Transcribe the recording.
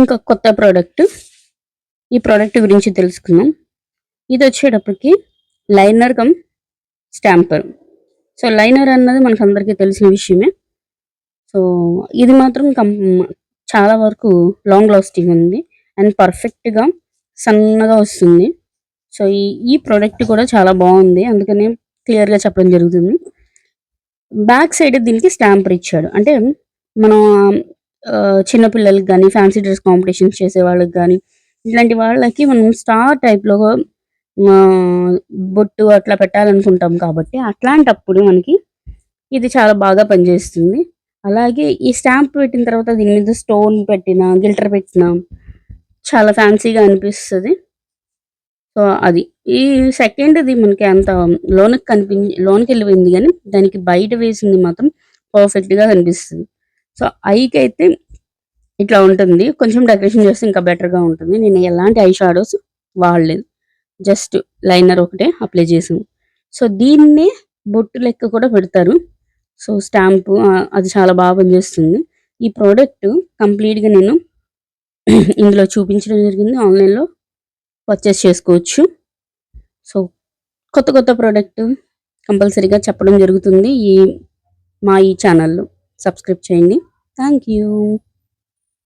ఇంకా కొత్త ప్రోడక్ట్ ఈ ప్రోడక్ట్ గురించి తెలుసుకుందాం. ఇది వచ్చేటప్పటికి liner cum stamper so liner అన్నది మనకు అందరికీ తెలిసిన విషయమే. సో ఇది మాత్రం కం చాలా వరకు లాంగ్ లాస్టింగ్ ఉంది. అండ్ పర్ఫెక్ట్గా సన్నగా వస్తుంది. సో ఈ ఈ ప్రోడక్ట్ కూడా చాలా బాగుంది. అందుకనే క్లియర్గా చెప్పడం జరుగుతుంది. బ్యాక్ సైడ్ దీనికి స్టాంపర్ ఇచ్చాడు. అంటే మనం చిన్నపిల్లలకి కానీ ఫ్యాన్సీ డ్రెస్ కాంపిటీషన్స్ చేసే వాళ్ళకి కానీ ఇట్లాంటి వాళ్ళకి మనం స్టార్ టైప్లో బొట్టు అట్లా పెట్టాలనుకుంటాం కాబట్టి అట్లాంటప్పుడు మనకి ఇది చాలా బాగా పనిచేస్తుంది. అలాగే ఈ స్టాంప్ పెట్టిన తర్వాత దీని మీద స్టోన్ పెట్టిన గిల్టర్ పెట్టిన చాలా ఫ్యాన్సీగా అనిపిస్తుంది. సో అది. ఈ సెకండ్ది మనకి అంత లోనకి కనిపి లోనికి వెళ్ళిపోయింది కానీ దానికి బయట వేసింది మాత్రం పర్ఫెక్ట్గా కనిపిస్తుంది. సో ఐకి అయితే ఇట్లా ఉంటుంది. కొంచెం డెకరేషన్ చేస్తే ఇంకా బెటర్గా ఉంటుంది. నేను ఎలాంటి ఐ షాడోస్ వాడలేదు. జస్ట్ లైనర్ ఒకటే అప్లై చేసాము సో దీన్నే బొట్టు లెక్క కూడా పెడతారు. సో స్టాంపు అది చాలా బాగా పనిచేస్తుంది. ఈ ప్రోడక్ట్ కంప్లీట్గా నేను ఇందులో చూపించడం జరిగింది. ఆన్లైన్లో పర్చేస్ చేసుకోవచ్చు. సో కొత్త కొత్త ప్రోడక్ట్ కంపల్సరీగా చెప్పడం జరుగుతుంది ఈ మా ఈ ఛానల్లో. సబ్స్క్రైబ్ చేయండి. Thank you